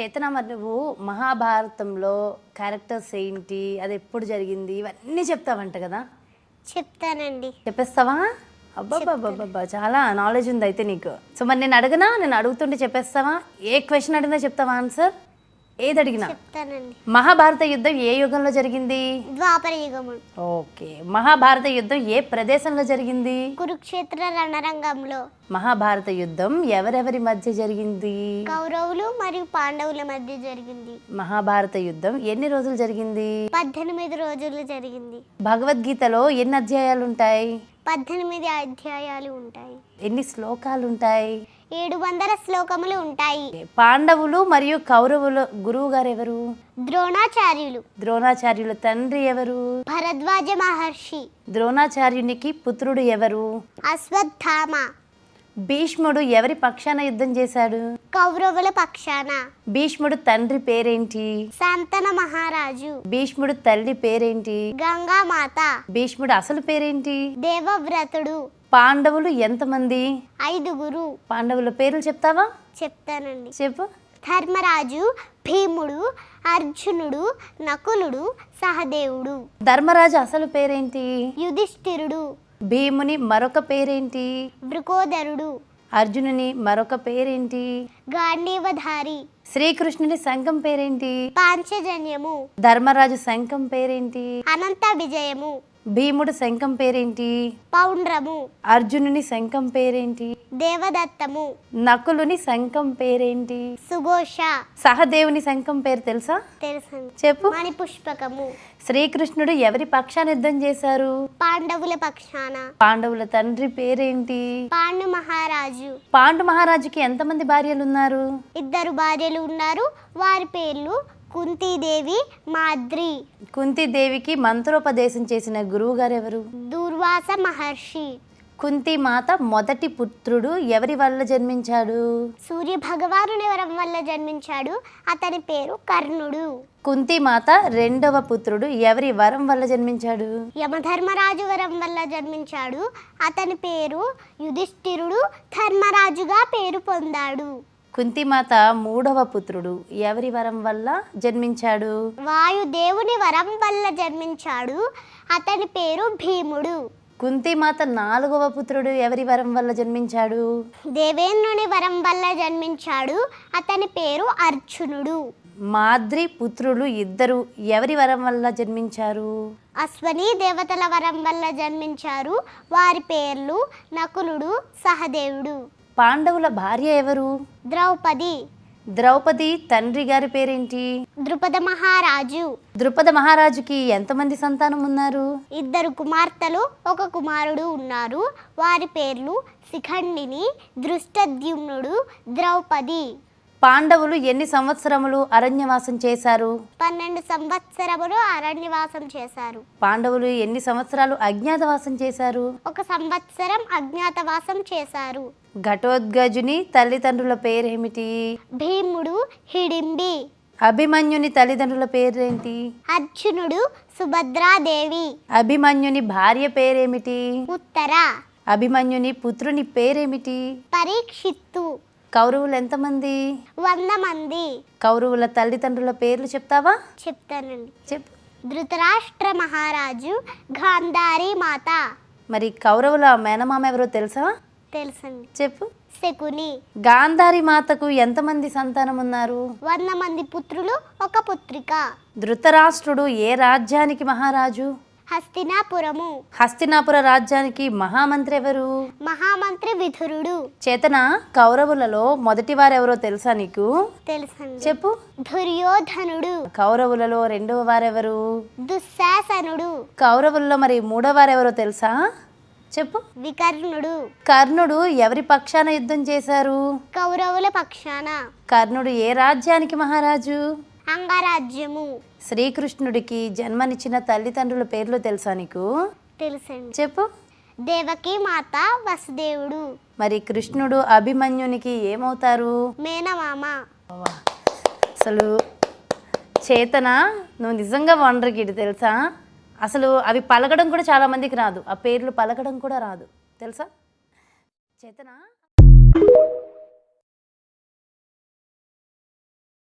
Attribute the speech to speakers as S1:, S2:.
S1: చేతన? మరి నువ్వు మహాభారతంలో క్యారెక్టర్స్ ఏంటి? అది ఎప్పుడు జరిగింది? ఇవన్నీ చెప్తావంట కదా?
S2: చెప్తానండి.
S1: చెప్పేస్తావా? అబ్బాబ్బాబ్బా చాలా నాలెడ్జ్ ఉంది అయితే నీకు. సో మరి నేను అడగనా? నేను అడుగుతుంటే చెప్పేస్తావా? ఏ క్వశ్చన్ అడిగినా చెప్తావా ఆన్సర్ ఏది అడిగినా
S2: చెప్తానండి.
S1: మహాభారత యుద్ధం ఏ యుగంలో జరిగింది?
S2: ద్వాపర
S1: ఓకే. మహాభారత యుద్ధం ఏ ప్రదేశంలో జరిగింది?
S2: కురుక్షేత్ర రణరంగంలో.
S1: మహాభారత యుద్ధం ఎవరెవరి మధ్య జరిగింది?
S2: కౌరవులు మరియు పాండవుల మధ్య జరిగింది.
S1: మహాభారత యుద్ధం ఎన్ని రోజులు జరిగింది?
S2: పద్దెనిమిది రోజులు జరిగింది.
S1: భగవద్గీతలో ఎన్ని అధ్యాయాలు ఉంటాయి?
S2: పద్దెనిమిది అధ్యాయాలు ఉంటాయి.
S1: ఎన్ని శ్లోకాలు ఉంటాయి?
S2: ఏడు వందల శ్లోకములు ఉంటాయి.
S1: పాండవులు మరియు కౌరవుల గురువు గారు ఎవరు
S2: ద్రోణాచార్యులు.
S1: ద్రోణాచార్యుల తండ్రి ఎవరు?
S2: భరద్వాజ మహర్షి.
S1: ద్రోణాచార్యునికి పుత్రుడు ఎవరు?
S2: అశ్వత్థామ.
S1: భీష్ముడు ఎవరి పక్షాన యుద్ధం చేశాడు?
S2: కౌరవుల పక్షాన.
S1: భీష్ముడు తండ్రి పేరేంటి?
S2: శాంతన మహారాజు.
S1: భీష్ముడు తల్లి పేరేంటి?
S2: గంగామాత.
S1: భీష్ముడు అసలు పేరేంటి?
S2: దేవవ్రతుడు.
S1: పాండవులు ఎంతమంది?
S2: ఐదుగురు.
S1: పాండవుల పేర్లు చెప్తావా?
S2: చెప్తానండి.
S1: చెప్పు.
S2: ధర్మరాజు భీముడు అర్జునుడు నకులుడు సహదేవుడు.
S1: ధర్మరాజు అసలు పేరేంటి?
S2: యుధిష్ఠిరుడు.
S1: భీముని మరొక పేరేంటి?
S2: వృకోదరుడు
S1: అర్జునుని మరొక పేరేంటి?
S2: గాంధీవధారి.
S1: శ్రీకృష్ణుని శంఖం పేరేంటి?
S2: పాంచజన్యము.
S1: ధర్మరాజు శంఖం పేరేంటి?
S2: అనంత విజయము.
S1: భీముడు శంఖం పేరేంటి?
S2: పౌండ్రము.
S1: అర్జునుని శంఖం పేరేంటి?
S2: దేవదత్తము.
S1: నకులుని శంఖం పేరేంటి?
S2: సుఘోష.
S1: సహదేవుని శంఖం పేరు తెలుసా?
S2: తెలుసండి.
S1: చెప్పు.
S2: మణిపుష్పకము.
S1: శ్రీకృష్ణుడు ఎవరి పక్షాన యుద్ధం చేశారు?
S2: పాండవుల పక్షాన.
S1: పాండవుల తండ్రి పేరేంటి?
S2: పాండు మహారాజు.
S1: పాండు మహారాజుకి ఎంతమంది భార్యలు ఉన్నారు?
S2: ఇద్దరు భార్యలు ఉన్నారు. వారి పేర్లు కుంతీదేవి మాద్రి.
S1: కుంతిదేవికి మంత్రోపదేశం చేసిన గురువు గారు ఎవరు
S2: దూర్వాస మహర్షి.
S1: కుంతి మాత మొదటి పుత్రుడు ఎవరి వల్ల జన్మించాడు?
S2: సూర్య భగవానుని వరం వల్ల జన్మించాడు? అతని పేరు కర్ణుడు.
S1: కుంతి మాత రెండవ పుత్రుడు ఎవరి వరం వల్ల జన్మించాడు?
S2: యమధర్మరాజు వరం వల్ల జన్మించాడు. అతని పేరు యుధిష్ఠిరుడు. ధర్మరాజుగా పేరు పొందాడు.
S1: కుంతిమాత మూడవ పుత్రుడు. ఎవరి వరం వల్ల జన్మించాడు?
S2: వాయుదేవుని వరం వల్ల జన్మించాడు. అతని పేరు భీముడు.
S1: కుంతిమాత నాలుగవ పుత్రుడు ఎవరి వరం వల్ల జన్మించాడు?
S2: దేవేంద్రుని వరం వల్ల జన్మించాడు. అతని పేరు అర్జునుడు.
S1: మాద్రి పుత్రులు ఇద్దరు ఎవరి వరం వల్ల జన్మించారు?
S2: అశ్వని దేవతల వరం వల్ల జన్మించారు. వారి పేర్లు నకులుడు సహదేవుడు.
S1: పాండవుల భార్య ఎవరు?
S2: ద్రౌపది.
S1: ద్రౌపది తండ్రి గారి పేరేంటి?
S2: ద్రుపద మహారాజు.
S1: ద్రుపద మహారాజుకి ఎంతమంది సంతానం ఉన్నారు?
S2: ఇద్దరు కుమార్తెలు ఒక కుమారుడు ఉన్నారు. వారి పేర్లు శిఖండిని దృష్టద్యుమ్నుడు ద్రౌపది.
S1: పాండవులు ఎన్ని సంవత్సరములు అరణ్యవాసం చేశారు?
S2: పన్నెండు సంవత్సరములు అరణ్యవాసం చేశారు.
S1: పాండవులు ఎన్ని సంవత్సరాలు అజ్ఞాతవాసం చేశారు?
S2: ఒక సంవత్సరం అజ్ఞాతవాసం చేశారు.
S1: ఘటోద్గజుని తల్లిదండ్రుల పేరేమిటి?
S2: భీముడు హిడింబి.
S1: అభిమన్యుని తల్లిదండ్రుల పేరేంటి?
S2: అర్జునుడు సుభద్రాదేవి.
S1: అభిమన్యుని భార్య పేరేమిటి?
S2: ఉత్తర.
S1: అభిమన్యుని పుత్రుని పేరేమిటి?
S2: పరీక్షిత్తు.
S1: కౌరవులు ఎంతమంది?
S2: వంద మంది.
S1: కౌరవుల తల్లిదండ్రుల పేర్లు చెప్తావా?
S2: చెప్తానండి.
S1: చెప్పు.
S2: ధృతరాష్ట్ర మహారాజు గాంధారి మాత.
S1: మరి కౌరవుల మేనమామ ఎవరో తెలుసా?
S2: తెలుసండి.
S1: చెప్పు.
S2: శకుని.
S1: గాంధారి మాతకు ఎంతమంది సంతానం ఉన్నారు?
S2: వంద మంది పుత్రులు ఒక పుత్రిక.
S1: ధృతరాష్ట్రుడు ఏ రాజ్యానికి మహారాజు?
S2: హస్తినాపురము.
S1: హస్తినాపుర రాజ్యానికి మహామంత్రి ఎవరు
S2: మహామంత్రి విధురుడు.
S1: చేతన కౌరవులలో మొదటి వారెవరో తెలుసా నీకు?
S2: తెలుసండి.
S1: చెప్పు.
S2: దుర్యోధనుడు.
S1: కౌరవులలో రెండవ వారెవరు
S2: దుశ్శాసనుడు.
S1: కౌరవుల్లో మరి మూడవ వారెవరో తెలుసా? చెప్పు.
S2: వికర్ణుడు.
S1: కర్ణుడు ఎవరి పక్షాన యుద్ధం చేశారు?
S2: కౌరవుల పక్షాన.
S1: కర్ణుడు ఏ రాజ్యానికి మహారాజు?
S2: అంగరాజ్యము.
S1: శ్రీకృష్ణుడికి జన్మనిచ్చిన తల్లిదండ్రుల పేర్లు తెలుసా నీకు?
S2: తెలుసండి.
S1: చెప్పు.
S2: దేవకి మాత వసుదేవుడు.
S1: మరి కృష్ణుడు అభిమన్యునికి ఏమవుతారు?
S2: మేనమామ.
S1: అసలు చేతన? నువ్వు నిజంగా వండర్ కిడ్ తెలుసా? అసలు అవి పలకడం కూడా చాలా మందికి రాదు. ఆ పేర్లు పలకడం కూడా రాదు. తెలుసా? చేతన?